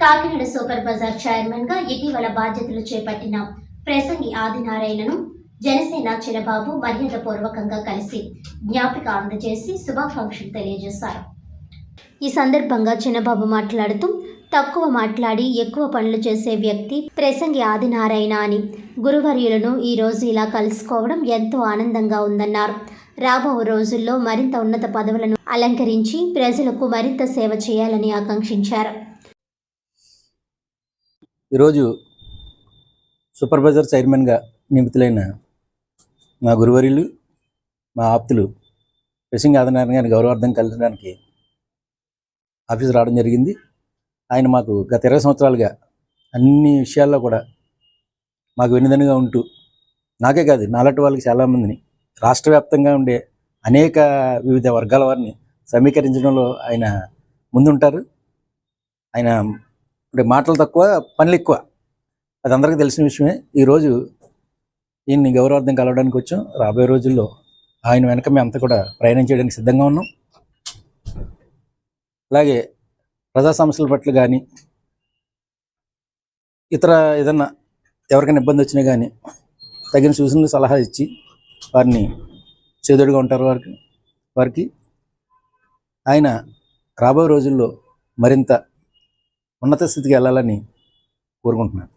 Kakinada super Bazar చైర్మన్గా ఇటీవల బాధ్యతలు చేపట్టిన ప్రసంగి ఆదినారాయణను జనసేన చిరబాబు మర్యాద పూర్వకంగా కలిసి జ్ఞాపిక అందజేసి శుభాకాంక్షలు తెలియజేశారు. ఈ సందర్భంగా చిన్నబాబు మాట్లాడుతూ తక్కువ మాట్లాడి ఎక్కువ పనులు చేసే వ్యక్తి ప్రసంగి ఆదినారాయణ అని గురువర్యులను ఈరోజు ఇలా కలుసుకోవడం ఎంతో ఆనందంగా ఉందన్నారు. రాబో రోజుల్లో మరింత ఉన్నత పదవులను అలంకరించి ప్రజలకు మరింత సేవ చేయాలని ఆకాంక్షించారు. ఈరోజు సూపర్ చైర్మన్గా నియమితులైన మా గురువర్యులు మా ఆప్తులు ప్రసింగ్ ఆదినారాయణ గారిని గౌరవార్థం కలగడానికి ఆఫీస్ రావడం జరిగింది. ఆయన మాకు గత ఇరవై సంవత్సరాలుగా అన్ని విషయాల్లో కూడా మాకు వెన్నుదన్నుగా ఉంటూ నాకే కాదు నాలటి వాళ్ళకి చాలామందిని రాష్ట్ర వ్యాప్తంగా ఉండే అనేక వివిధ వర్గాల వారిని సమీకరించడంలో ఆయన ముందుంటారు. ఆయన అంటే మాటలు తక్కువ పనులు ఎక్కువ. అది అందరికీ తెలిసిన విషయమే. ఈరోజు ఈయన్ని గౌరవార్థం కలవడానికి వచ్చాం. రాబోయే రోజుల్లో ఆయన వెనక మేము కూడా ప్రయాణం చేయడానికి సిద్ధంగా ఉన్నాం. అలాగే ప్రజా సమస్యల పట్ల కానీ ఇతర ఏదన్నా ఎవరికైనా ఇబ్బంది వచ్చినా కానీ తగిన సూచనలు సలహా ఇచ్చి వారిని చేదుడుగా ఉంటారు వారికి వారికి. ఆయన రాబోయే రోజుల్లో మరింత ఉన్నత స్థితికి వెళ్ళాలని కోరుకుంటున్నాను.